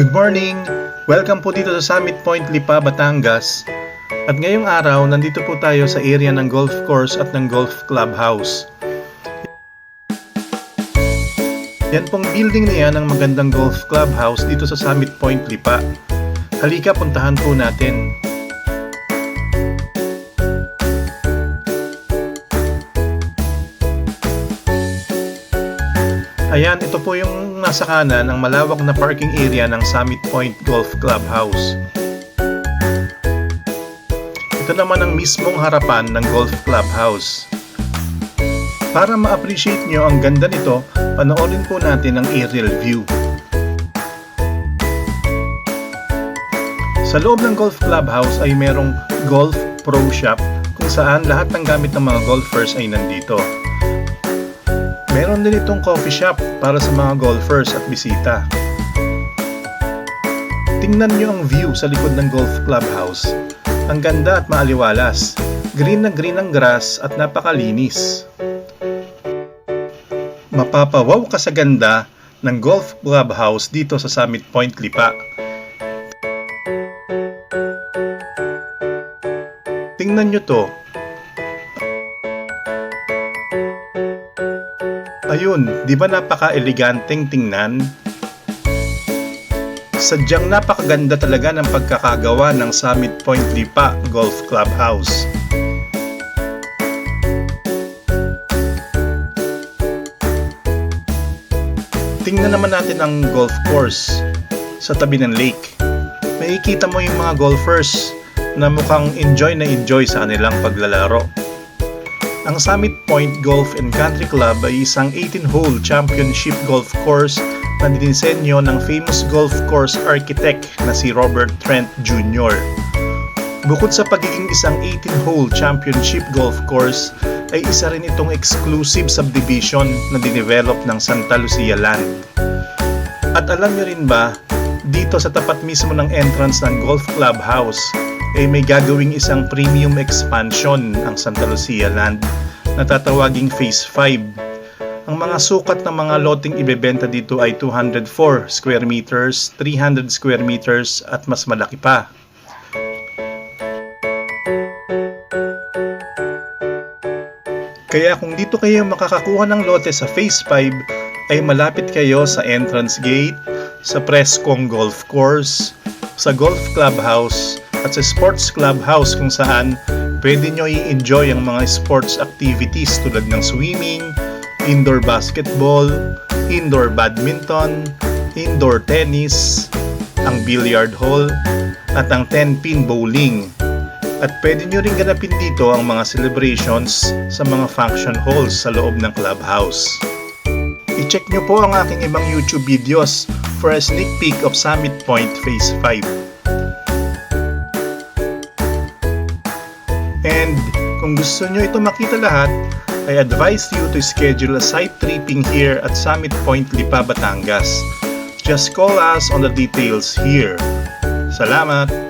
Good morning! Welcome po dito sa Summit Point, Lipa, Batangas. At ngayong araw, nandito po tayo sa area ng golf course at ng golf clubhouse. Yan pong building na yan ang magandang golf clubhouse dito sa Summit Point, Lipa. Halika, puntahan po natin. Ayan, ito po yung nasa kanan ng malawak na parking area ng Summit Point Golf Clubhouse. Ito naman ang mismong harapan ng Golf Clubhouse. Para ma-appreciate nyo ang ganda nito, panoorin po natin ang aerial view. Sa loob ng Golf Clubhouse ay merong Golf Pro Shop kung saan lahat ng gamit ng mga golfers ay nandito. Meron din itong coffee shop para sa mga golfers at bisita. Tingnan nyo ang view sa likod ng golf clubhouse. Ang ganda at maaliwalas. Green na green ang grass at napakalinis. Mapapawaw ka sa ganda ng golf clubhouse dito sa Summit Point, Lipa. Tingnan nyo to, Ayun, di ba napaka-eleganteng tingnan? Sadyang napakaganda talaga ng pagkakagawa ng Summit Point Lipa Golf Clubhouse. Tingnan naman natin ang golf course sa tabi ng lake. Makikita mo yung mga golfers na mukhang enjoy na enjoy sa kanilang paglalaro. Ang Summit Point Golf and Country Club ay isang 18-hole championship golf course na dinisenyo ng famous golf course architect na si Robert Trent Jr. Bukod sa pagiging isang 18-hole championship golf course, ay isa rin itong exclusive subdivision na dinevelop ng Santa Lucia Land. At alam niyo rin ba, dito sa tapat mismo ng entrance ng Golf Clubhouse, ay may gagawing isang premium expansion ang Santa Lucia Land na tatawaging Phase 5. Ang mga sukat ng mga loting ibebenta dito ay 204 square meters, 300 square meters at mas malaki pa. Kaya kung dito kayo makakakuha ng lote sa Phase 5, ay malapit kayo sa entrance gate, sa Prescong Golf Course, sa Golf Clubhouse, at sa Sports Clubhouse kung saan pwede nyo i-enjoy ang mga sports activities tulad ng swimming, indoor basketball, indoor badminton, indoor tennis, ang billiard hall, at ang 10-pin bowling. At pwede nyo rin ganapin dito ang mga celebrations sa mga function halls sa loob ng clubhouse. I-check nyo po ang aking ibang YouTube videos for a sneak peek of Summit Point Phase 5. And kung gusto nyo ito makita lahat, I advise you to schedule a site tripping here at Summit Point, Lipa, Batangas. Just call us on the details here. Salamat!